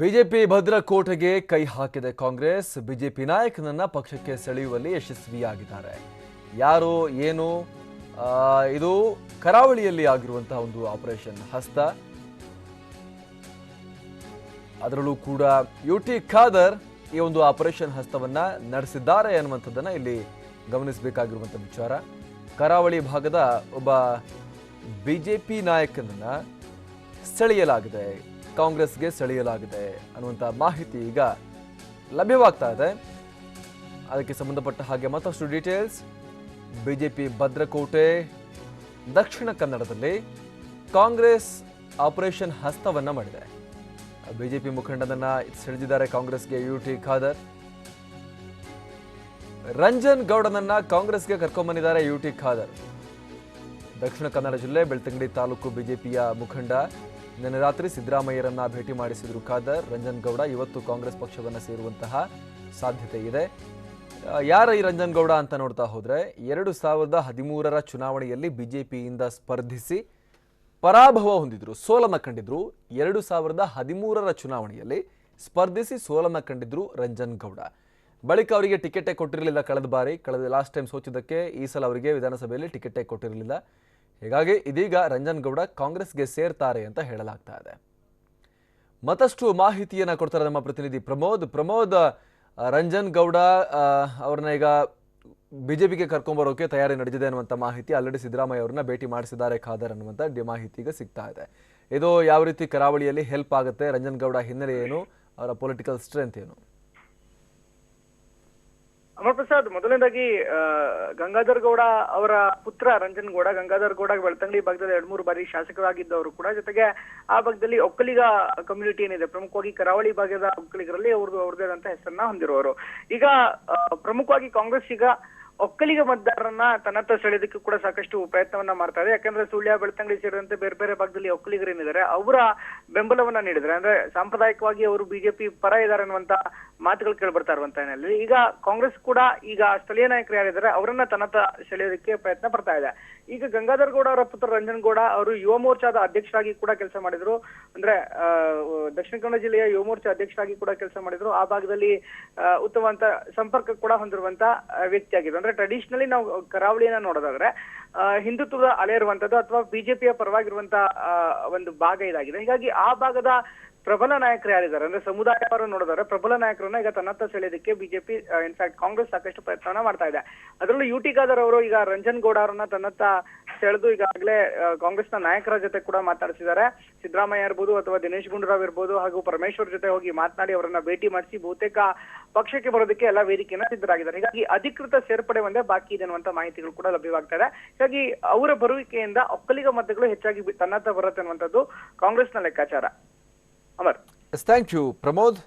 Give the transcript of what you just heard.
BJP ಭದ್ರಕೋಟೆಗೆ ಕೈ ಹಾಕಿದೆ Congress. BJP ನಾಯಕನನ್ನ ಪಕ್ಷಕ್ಕೆ ಸೆಳೆಯುವಲ್ಲಿ ಯಶಸ್ವಿಯಾಗಿದ್ದಾರೆ. ಯಾರು, ಏನು ಇದು ಕರಾವಳಿಯಲ್ಲಿ ಆಗಿರುವಂತಹ ಒಂದು ಆಪರೇಷನ್ ಹಸ್ತ. ಅದರಲ್ಲೂ ಕೂಡ ಯು ಟಿ ಖಾದರ್ ಈ ಒಂದು ಆಪರೇಷನ್ ಹಸ್ತವನ್ನ ನಡೆಸಿದ್ದಾರೆ ಅನ್ನುವಂಥದ್ದನ್ನ ಇಲ್ಲಿ ಗಮನಿಸಬೇಕಾಗಿರುವಂಥ ವಿಚಾರ. ಕರಾವಳಿ ಭಾಗದ ಒಬ್ಬ ಬಿಜೆಪಿ ನಾಯಕನನ್ನ ಸೆಳೆಯಲಾಗಿದೆ. ಕಾಂಗ್ರೆಸ್ಗೆ ಸೆಳೆಯಲಾಗಿದೆ ಅನ್ನುವಂಥ ಮಾಹಿತಿ ಈಗ ಲಭ್ಯವಾಗ್ತಾ ಇದೆ. ಅದಕ್ಕೆ ಸಂಬಂಧಪಟ್ಟ ಹಾಗೆ ಮತ್ತಷ್ಟು ಡೀಟೇಲ್ಸ್ ಬಿಜೆಪಿ ಭದ್ರಕೋಟೆ, ದಕ್ಷಿಣ ಕನ್ನಡದಲ್ಲಿ ಕಾಂಗ್ರೆಸ್ ಆಪರೇಷನ್ ಹಸ್ತವನ್ನ ಮಾಡಿದೆ. ಬಿಜೆಪಿ ಮುಖಂಡನನ್ನ ಸೆಳೆದಿದ್ದಾರೆ ಕಾಂಗ್ರೆಸ್ಗೆ ಯು ಟಿ ಖಾದರ್. ರಂಜನ್ ಗೌಡನನ್ನ ಕಾಂಗ್ರೆಸ್ಗೆ ಕರ್ಕೊಂಡ್ಬಂದಿದ್ದಾರೆ ಯು ಟಿ ಖಾದರ್. ದಕ್ಷಿಣ ಕನ್ನಡ ಜಿಲ್ಲೆ ಬೆಳ್ತಂಗಡಿ ತಾಲೂಕು ಬಿಜೆಪಿಯ ಮುಖಂಡ ನಿನ್ನೆ ರಾತ್ರಿ ಸಿದ್ದರಾಮಯ್ಯರನ್ನ ಭೇಟಿ ಮಾಡಿಸಿದ್ರು ಖಾದರ್, ರಂಜನ್ ಗೌಡ. ಇವತ್ತು ಕಾಂಗ್ರೆಸ್ ಪಕ್ಷವನ್ನ ಸೇರುವಂತಹ ಸಾಧ್ಯತೆ ಇದೆ. ಯಾರ ಈ ರಂಜನ್ ಗೌಡ ಅಂತ ನೋಡ್ತಾ ಹೋದ್ರೆ, ಎರಡು ಸಾವಿರದ ಹದಿಮೂರರ ಚುನಾವಣೆಯಲ್ಲಿ ಬಿಜೆಪಿಯಿಂದ ಸ್ಪರ್ಧಿಸಿ ಪರಾಭವ ಹೊಂದಿದ್ರು, ಸೋಲನ್ನ ಕಂಡಿದ್ರು. ಎರಡು ಸಾವಿರದ ಹದಿಮೂರರ ಚುನಾವಣೆಯಲ್ಲಿ ಸ್ಪರ್ಧಿಸಿ ಸೋಲನ್ನ ಕಂಡಿದ್ರು ರಂಜನ್ ಗೌಡ. ಬಳಿಕ ಅವರಿಗೆ ಟಿಕೆಟೇ ಕೊಟ್ಟಿರಲಿಲ್ಲ ಕಳೆದ ಬಾರಿ. ಕಳೆದ, ಲಾಸ್ಟ್ ಟೈಮ್ ಸೋಚಿದ್ದಕ್ಕೆ ಈ ಸಲ ಅವರಿಗೆ ವಿಧಾನಸಭೆಯಲ್ಲಿ ಟಿಕೆಟೇ ಕೊಟ್ಟಿರಲಿಲ್ಲ. ಹೀಗಾಗಿ ಇದೀಗ ರಂಜನ್ ಗೌಡ ಕಾಂಗ್ರೆಸ್ಗೆ ಸೇರ್ತಾರೆ ಅಂತ ಹೇಳಲಾಗ್ತಾ ಇದೆ. ಮತ್ತಷ್ಟು ಮಾಹಿತಿಯನ್ನು ಕೊಡ್ತಾರೆ ನಮ್ಮ ಪ್ರತಿನಿಧಿ ಪ್ರಮೋದ್. ಪ್ರಮೋದ್ ರಂಜನ್ ಗೌಡ ಅವ್ರನ್ನ ಈಗ ಬಿಜೆಪಿಗೆ ಕರ್ಕೊಂಬರೋಕೆ ತಯಾರಿ ನಡೆದಿದೆ ಅನ್ನುವಂಥ ಮಾಹಿತಿ ಆಲ್ರೆಡಿ ಸಿದ್ದರಾಮಯ್ಯ ಅವ್ರನ್ನ ಭೇಟಿ ಮಾಡಿಸಿದ್ದಾರೆ ಖಾದರ್ ಅನ್ನುವಂಥ ಮಾಹಿತಿ ಈಗ ಸಿಗ್ತಾ ಇದೆ. ಇದು ಯಾವ ರೀತಿ ಕರಾವಳಿಯಲ್ಲಿ ಹೆಲ್ಪ್ ಆಗುತ್ತೆ? ರಂಜನ್ ಗೌಡ ಹಿನ್ನೆಲೆ ಏನು? ಅವರ ಪೊಲಿಟಿಕಲ್ ಸ್ಟ್ರೆಂತ್ ಏನು? ಅಮರ್ ಪ್ರಸಾದ್ ಮೊದಲನೇದಾಗಿ ಗಂಗಾಧರ್ ಗೌಡ ಅವರ ಪುತ್ರ ರಂಜನ್ ಗೌಡ, ಗಂಗಾಧರ್ ಗೌಡ ಬೆಳ್ತಂಗಡಿ ಭಾಗದಲ್ಲಿ ಎರಡ್ ಮೂರು ಬಾರಿ ಶಾಸಕರಾಗಿದ್ದವರು ಕೂಡ, ಜೊತೆಗೆ ಆ ಭಾಗದಲ್ಲಿ ಒಕ್ಕಲಿಗ ಕಮ್ಯುನಿಟಿ ಏನಿದೆ, ಪ್ರಮುಖವಾಗಿ ಕರಾವಳಿ ಭಾಗದ ಒಕ್ಕಲಿಗರಲ್ಲಿ ಅವ್ರದ್ದು ಅವ್ರದೇ ಆದಂತ ಹೆಸರನ್ನ ಹೊಂದಿರುವವರು ಈಗ ಪ್ರಮುಖವಾಗಿ ಕಾಂಗ್ರೆಸ್ ಈಗ ಒಕ್ಕಲಿಗ ಮತದಾರರನ್ನ ತನ್ನತ್ತ ಸೆಳೆಯೋದಕ್ಕೆ ಕೂಡ ಸಾಕಷ್ಟು ಪ್ರಯತ್ನವನ್ನ ಮಾಡ್ತಾ ಇದೆ. ಯಾಕಂದ್ರೆ ಸುಳ್ಯ, ಬೆಳ್ತಂಗಡಿ ಸೇರಿದಂತೆ ಬೇರೆ ಬೇರೆ ಭಾಗದಲ್ಲಿ ಒಕ್ಕಲಿಗರೇನಿದ್ದಾರೆ ಅವರ ಬೆಂಬಲವನ್ನ ನೀಡಿದ್ರೆ ಅಂದ್ರೆ ಸಾಂಪ್ರದಾಯಿಕವಾಗಿ ಅವರು ಬಿಜೆಪಿ ಪರ ಇದ್ದಾರೆ ಅನ್ನುವಂತ ಮಾತುಗಳು ಕೇಳಿ ಬರ್ತಾ ಹಿನ್ನೆಲೆಯಲ್ಲಿ. ಈಗ ಕಾಂಗ್ರೆಸ್ ಕೂಡ ಈಗ ಸ್ಥಳೀಯ ನಾಯಕರು ಯಾರಿದ್ದಾರೆ, ಅವರನ್ನ ತನ್ನತ್ತ ಸೆಳೆಯೋದಕ್ಕೆ ಪ್ರಯತ್ನ ಪಡ್ತಾ ಇದೆ. ಈಗ ಗಂಗಾಧರ್ ಗೌಡ ಅವರ ಪುತ್ರ ರಂಜನ್ ಗೌಡ ಅವರು ಯುವ ಮೋರ್ಚಾದ ಅಧ್ಯಕ್ಷರಾಗಿ ಕೂಡ ಕೆಲಸ ಮಾಡಿದ್ರು. ಅಂದ್ರೆ ದಕ್ಷಿಣ ಕನ್ನಡ ಜಿಲ್ಲೆಯ ಯುವ ಮೋರ್ಚಾ ಅಧ್ಯಕ್ಷರಾಗಿ ಕೂಡ ಕೆಲಸ ಮಾಡಿದ್ರು. ಆ ಭಾಗದಲ್ಲಿ ಉತ್ತಮವಂತ ಸಂಪರ್ಕ ಕೂಡ ಹೊಂದಿರುವಂತ ವ್ಯಕ್ತಿ ಆಗಿದ್ರು. ಅಂದ್ರೆ ಟ್ರೆಡಿಷನಲಿ ನಾವು ಕರಾವಳಿಯನ್ನ ನೋಡೋದಾದ್ರೆ ಹಿಂದುತ್ವದ ಅಲೆ ಇರುವಂತದ್ದು ಅಥವಾ ಬಿಜೆಪಿಯ ಪರವಾಗಿರುವಂತ ಒಂದು ಭಾಗ ಇದಾಗಿದೆ. ಹೀಗಾಗಿ ಆ ಭಾಗದ ಪ್ರಬಲ ನಾಯಕರು ಯಾರಿದ್ದಾರೆ? ಅಂದ್ರೆ ಸಮುದಾಯವರು ನೋಡಿದ್ರೆ ಪ್ರಬಲ ನಾಯಕರನ್ನ ಈಗ ತನ್ನತ್ತ ಸೆಳೆಯೋದಕ್ಕೆ ಬಿಜೆಪಿ ಇನ್ಫ್ಯಾಕ್ಟ್ ಕಾಂಗ್ರೆಸ್ ಸಾಕಷ್ಟು ಪ್ರಯತ್ನ ಮಾಡ್ತಾ ಇದೆ. ಅದರಲ್ಲೂ ಯು ಟಿ ಖಾದರ್ ಅವರು ಈಗ ರಂಜನ್ ಗೌಡ ಅವರನ್ನ ತನ್ನತ್ತ ಸೆಳೆದು ಈಗಾಗಲೇ ಕಾಂಗ್ರೆಸ್ನ ನಾಯಕರ ಜೊತೆ ಕೂಡ ಮಾತಾಡಿಸಿದ್ದಾರೆ. ಸಿದ್ದರಾಮಯ್ಯ ಇರ್ಬೋದು ಅಥವಾ ದಿನೇಶ್ ಗುಂಡೂರಾವ್ ಇರ್ಬೋದು ಹಾಗೂ ಪರಮೇಶ್ವರ್ ಜೊತೆ ಹೋಗಿ ಮಾತನಾಡಿ ಅವರನ್ನ ಭೇಟಿ ಮಾಡಿಸಿ ಬಹುತೇಕ ಪಕ್ಷಕ್ಕೆ ಬರೋದಕ್ಕೆ ಎಲ್ಲ ವೇದಿಕೆಯನ್ನ ಸಿದ್ಧರಾಗಿದ್ದಾರೆ. ಹೀಗಾಗಿ ಅಧಿಕೃತ ಸೇರ್ಪಡೆ ಒಂದೇ ಬಾಕಿ ಇದೆ ಅನ್ನುವಂತ ಮಾಹಿತಿಗಳು ಕೂಡ ಲಭ್ಯವಾಗ್ತಾ ಇದೆ. ಹೀಗಾಗಿ ಅವರ ಬರುವಿಕೆಯಿಂದ ಒಕ್ಕಲಿಗ ಮತಗಳು ಹೆಚ್ಚಾಗಿ ತನ್ನತ್ತ ಬರುತ್ತೆ ಅನ್ನುವಂಥದ್ದು ಕಾಂಗ್ರೆಸ್ನ ಲೆಕ್ಕಾಚಾರ. Amar S thank you Pramod